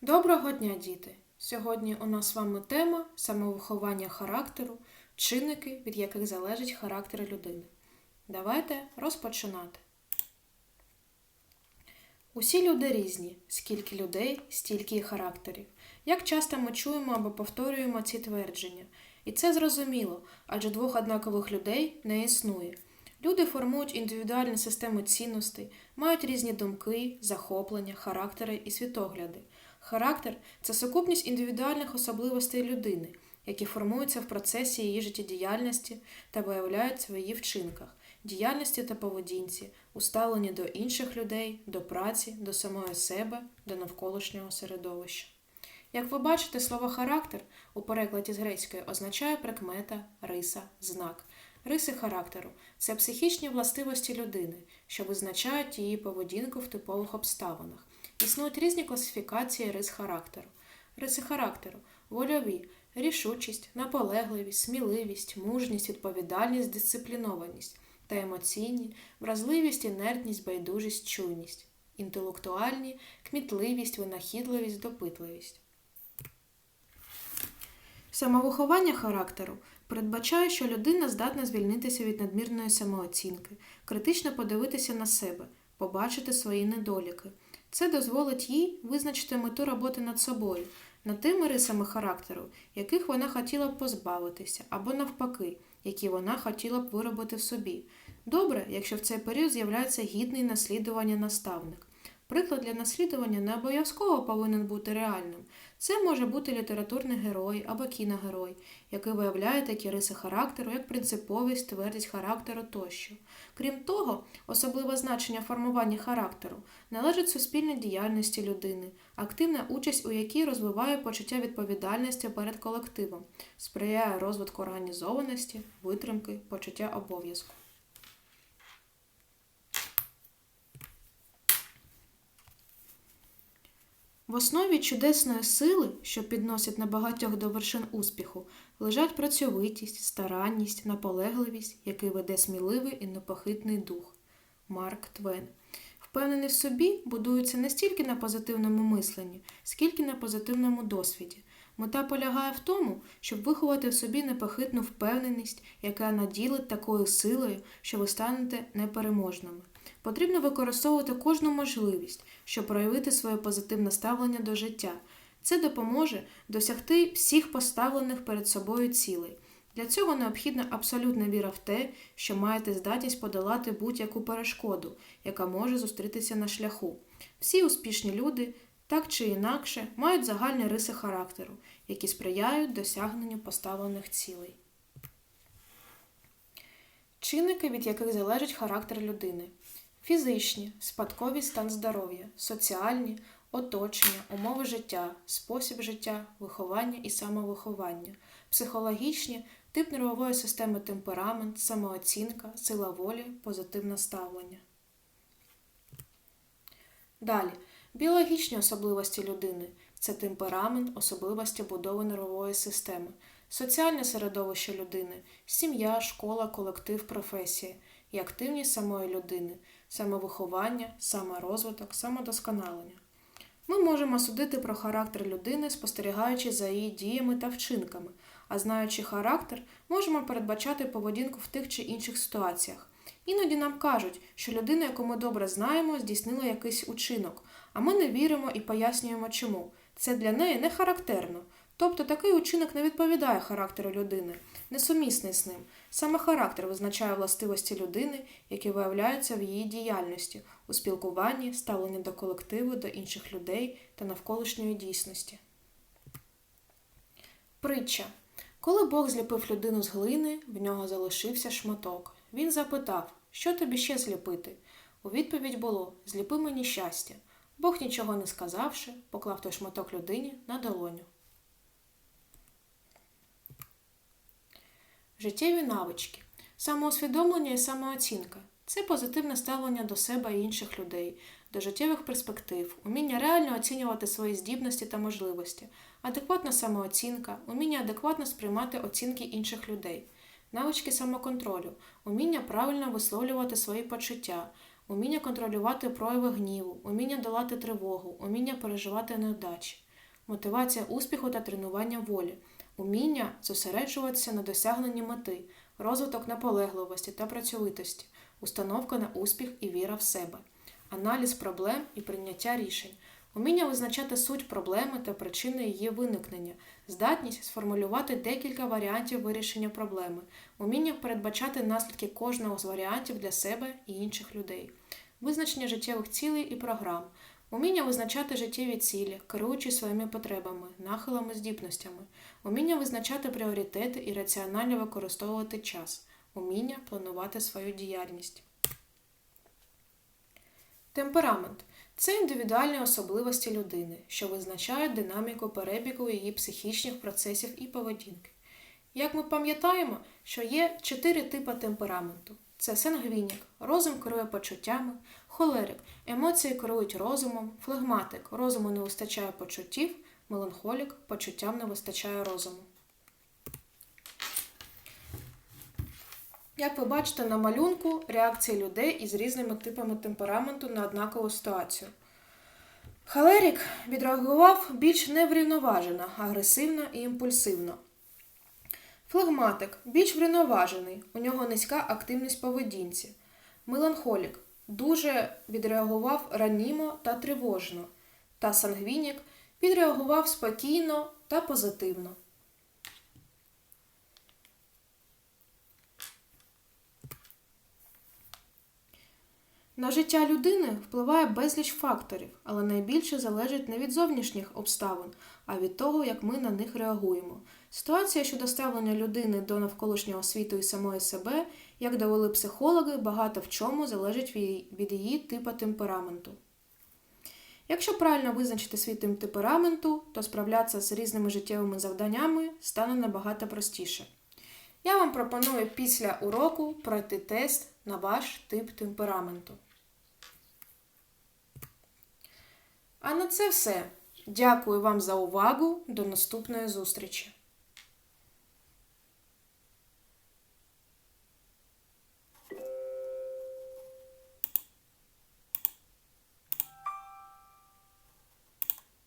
Доброго дня, діти! Сьогодні у нас з вами тема самовиховання характеру, чинники, від яких залежить характер людини. Давайте розпочинати. Усі люди різні. Скільки людей, стільки і характерів. Як часто ми чуємо або повторюємо ці твердження. І це зрозуміло, адже двох однакових людей не існує. Люди формують індивідуальні системи цінностей, мають різні думки, захоплення, характери і світогляди. Характер це сукупність індивідуальних особливостей людини, які формуються в процесі її життєдіяльності та виявляються в її вчинках, діяльності та поведінці, у ставленні до інших людей, до праці, до самої себе, до навколишнього середовища. Як ви бачите, слово характер у перекладі з грецької означає прикмета, риса, знак. Риси характеру це психічні властивості людини, що визначають її поведінку в типових обставинах. Існують різні класифікації рис характеру. Риси характеру вольові, рішучість, наполегливість, сміливість, мужність, відповідальність, дисциплінованість та емоційні, вразливість, інертність, байдужість, чуйність, інтелектуальні, кмітливість, винахідливість, допитливість. Самовиховання характеру передбачає, що людина здатна звільнитися від надмірної самооцінки, критично подивитися на себе, побачити свої недоліки. Це дозволить їй визначити мету роботи над собою, над тими рисами характеру, яких вона хотіла б позбавитися, або навпаки, які вона хотіла б виробити в собі. Добре, якщо в цей період з'являється гідний наслідування наставник. Приклад для наслідування не обов'язково повинен бути реальним. Це може бути літературний герой або кіногерой, який виявляє такі риси характеру, як принциповість, твердість характеру тощо. Крім того, особливе значення формування характеру належить суспільній діяльності людини, активна участь у якій розвиває почуття відповідальності перед колективом, сприяє розвитку організованості, витримки, почуття обов'язку. В основі чудесної сили, що підносять на багатьох до вершин успіху, лежать працьовитість, старанність, наполегливість, який веде сміливий і непохитний дух. Марк Твен. Впевнений в собі будується не стільки на позитивному мисленні, скільки на позитивному досвіді. Мета полягає в тому, щоб виховати в собі непохитну впевненість, яка наділить такою силою, що ви станете непереможними. Потрібно використовувати кожну можливість, щоб проявити своє позитивне ставлення до життя. Це допоможе досягти всіх поставлених перед собою цілей. Для цього необхідна абсолютна віра в те, що маєте здатність подолати будь-яку перешкоду, яка може зустрітися на шляху. Всі успішні люди, так чи інакше, мають загальні риси характеру, які сприяють досягненню поставлених цілей. Чинники, від яких залежить характер людини. Фізичні, спадковий стан здоров'я, соціальні, оточення, умови життя, спосіб життя, виховання і самовиховання, психологічні, тип нервової системи темперамент, самооцінка, сила волі, позитивне ставлення. Далі. Біологічні особливості людини це темперамент, особливості будови нервової системи, соціальне середовище людини, сім'я, школа, колектив, професія і активність самої людини, самовиховання, саморозвиток, самодосконалення. Ми можемо судити про характер людини, спостерігаючи за її діями та вчинками, а знаючи характер, можемо передбачати поведінку в тих чи інших ситуаціях. Іноді нам кажуть, що людина, яку ми добре знаємо, здійснила якийсь учинок, а ми не віримо і пояснюємо чому. Це для неї не характерно. Тобто такий учинок не відповідає характеру людини, несумісний з ним. Саме характер визначає властивості людини, які виявляються в її діяльності, у спілкуванні, ставленні до колективу, до інших людей та навколишньої дійсності. Притча. Коли Бог зліпив людину з глини, в нього залишився шматок. Він запитав, що тобі ще зліпити? У відповідь було Зліпи мені щастя. Бог, нічого не сказавши, поклав той шматок людині на долоню. Життєві навички, самоусвідомлення і самооцінка це позитивне ставлення до себе і інших людей, до життєвих перспектив, уміння реально оцінювати свої здібності та можливості, адекватна самооцінка, уміння адекватно сприймати оцінки інших людей, навички самоконтролю, уміння правильно висловлювати свої почуття, уміння контролювати прояви гніву, уміння долати тривогу, уміння переживати невдачі. мотивація успіху та тренування волі, уміння зосереджуватися на досягненні мети, розвиток наполегливості та працьовитості, установка на успіх і віра в себе, аналіз проблем і прийняття рішень, уміння визначати суть проблеми та причини її виникнення, здатність сформулювати декілька варіантів вирішення проблеми, уміння передбачати наслідки кожного з варіантів для себе і інших людей, визначення життєвих цілей і програм, уміння визначати життєві цілі, керуючи своїми потребами, нахилами, здібностями, уміння визначати пріоритети і раціонально використовувати час, уміння планувати свою діяльність. Темперамент це індивідуальні особливості людини, що визначають динаміку перебігу її психічних процесів і поведінки. Як ми пам'ятаємо, що є чотири типи темпераменту: це сангвінік, розум керує почуттями, холерик, емоції керують розумом, флегматик, розуму не вистачає почуттів, меланхолік, почуттям не вистачає розуму. Як ви бачите на малюнку, реакції людей із різними типами темпераменту на однакову ситуацію. Халерік відреагував більш неврівноважено, агресивно і імпульсивно. Флегматик більш врівноважений, у нього низька активність поведінці. Меланхолік дуже відреагував ранімо та тривожно. Та сангвінік відреагував спокійно та позитивно. На життя людини впливає безліч факторів, але найбільше залежить не від зовнішніх обставин, а від того, як ми на них реагуємо. Ситуація щодо ставлення людини до навколишнього світу і самої себе, як довели психологи, багато в чому залежить від її типу темпераменту. Якщо правильно визначити свій тип темпераменту, то справлятися з різними життєвими завданнями стане набагато простіше. Я вам пропоную після уроку пройти тест на ваш тип темпераменту. А на це все. Дякую вам за увагу. До наступної зустрічі!